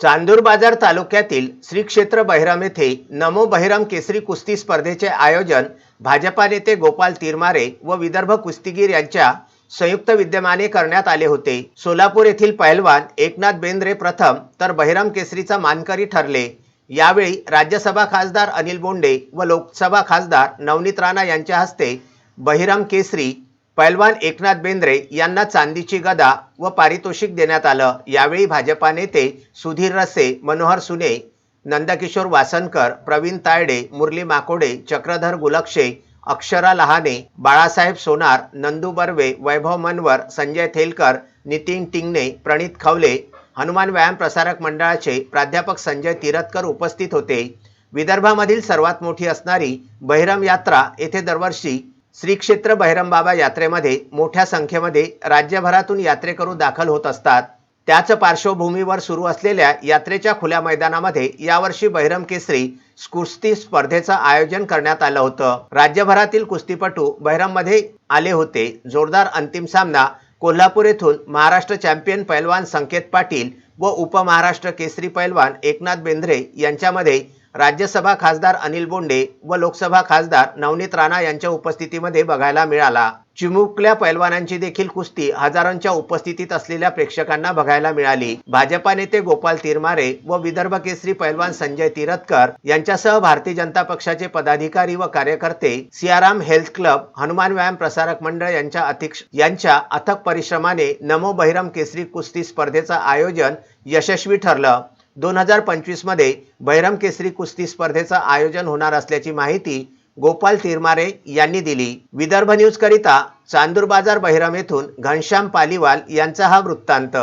चांदूर बाजार तालुक्यातील श्री क्षेत्र बहिराम येथे नमो बहिराम केसरी कुस्ती स्पर्धेचे आयोजन भाजपा नेते गोपाल तिरमारे व विदर्भ कुस्तीगीर यांच्या संयुक्त विद्यमाने करण्यात आले होते. सोलापूर येथील पहिलवान एकनाथ बेंद्रे प्रथम तर बहिराम केसरीचा मानकरी ठरले. यावेळी राज्यसभा खासदार अनिल बोंडे व लोकसभा खासदार नवनीत राणा यांच्या हस्ते बहिराम केसरी पैलवान एकनाथ बेंद्रे यांना चांदीची गदा व पारितोषिक देण्यात आलं. यावेळी भाजपा नेते सुधीर रसे मनोहर सुने नंदकिशोर वासनकर प्रवीण तायडे मुरली माकोडे चक्रधर गुलक्षे अक्षरा लहाने बाळासाहेब सोनार नंदू बर्वे वैभव मनवर संजय थेलकर नितीन टिंगणे प्रणित खवले हनुमान व्यायाम प्रसारक मंडळाचे प्राध्यापक संजय तिरतकर उपस्थित होते. विदर्भामधील सर्वात मोठी असणारी बहिरम यात्रा येथे दरवर्षी श्री क्षेत्र बहिरमबाबा यात्रेमध्ये मोठ्या संख्येमध्ये राज्यभरातून यात्रेकरू दाखल होत असतात. त्याच पार्श्वभूमीवर सुरू असलेल्या यात्रेच्या खुल्या मैदानामध्ये यावर्षी बहिरम केसरी कुस्ती स्पर्धेचं आयोजन करण्यात आलं होतं. राज्यभरातील कुस्तीपटू बहिरममध्ये आले होते. जोरदार अंतिम सामना कोल्हापूर येथून महाराष्ट्र चॅम्पियन पैलवान संकेत पाटील व उपमहाराष्ट्र केसरी पैलवान एकनाथ बेंद्रे यांच्यामध्ये राज्यसभा खासदार अनिल बोंडे व लोकसभा खासदार नवनीत राणा यांच्या उपस्थितीमध्ये बघायला मिळाला. चिमुकल्या पैलवानांची देखील कुस्ती हजारोंच्या उपस्थितीत असलेल्या प्रेक्षकांना बघायला मिळाली. भाजपा नेते गोपाल तिरमारे व विदर्भ केसरी पैलवान संजय तिरथकर यांच्यासह भारतीय जनता पक्षाचे पदाधिकारी व कार्यकर्ते सियाराम हेल्थ क्लब हनुमान व्यायाम प्रसारक मंडळ यांच्या अतिक्ष यांच्या अथक परिश्रमाने नमो बहिरम केसरी कुस्ती स्पर्धेचं आयोजन यशस्वी ठरलं. दोन हजार पंचवीसमध्ये बैरम बहिरम केसरी कुस्ती स्पर्धेचं आयोजन होणार असल्याची माहिती गोपाल तिरमारे यांनी दिली. विदर्भ न्यूज करिता चांदूर बाजार बहिरम येथून घनश्याम पालीवाल यांचा हा वृत्तांत.